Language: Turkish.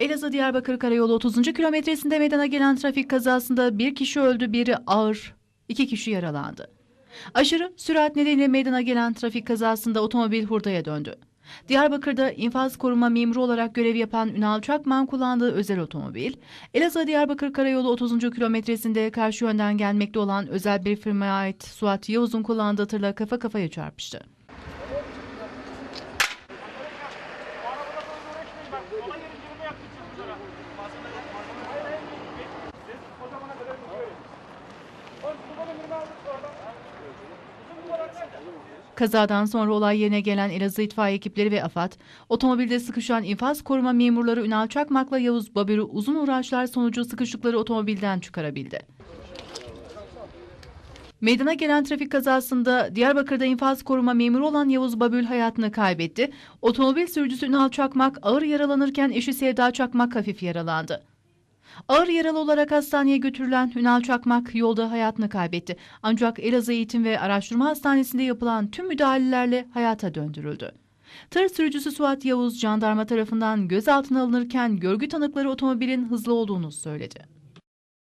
Elazığ-Diyarbakır Karayolu 30. kilometresinde meydana gelen trafik kazasında bir kişi öldü, biri ağır, iki kişi yaralandı. Aşırı sürat nedeniyle meydana gelen trafik kazasında otomobil hurdaya döndü. Diyarbakır'da infaz koruma memuru olarak görev yapan Ünal Çakman kullandığı özel otomobil, Elazığ-Diyarbakır Karayolu 30. kilometresinde karşı yönden gelmekte olan özel bir firmaya ait Suat Yavuz'un kullandığı tırla kafa kafaya çarpıştı. Kazadan sonra olay yerine gelen Elazığ itfaiye ekipleri ve AFAD, otomobilde sıkışan infaz koruma memurları Ünal Çakmak'la Yavuz Babür'ü uzun uğraşlar sonucu sıkıştıkları otomobilden çıkarabildi. Meydana gelen trafik kazasında Diyarbakır'da infaz koruma memuru olan Yavuz Babül hayatını kaybetti. Otomobil sürücüsü Ünal Çakmak ağır yaralanırken eşi Sevda Çakmak hafif yaralandı. Ağır yaralı olarak hastaneye götürülen Ünal Çakmak yolda hayatını kaybetti. Ancak Elazığ Eğitim ve Araştırma Hastanesi'nde yapılan tüm müdahalelerle hayata döndürüldü. Tır sürücüsü Suat Yavuz jandarma tarafından gözaltına alınırken görgü tanıkları otomobilin hızlı olduğunu söyledi.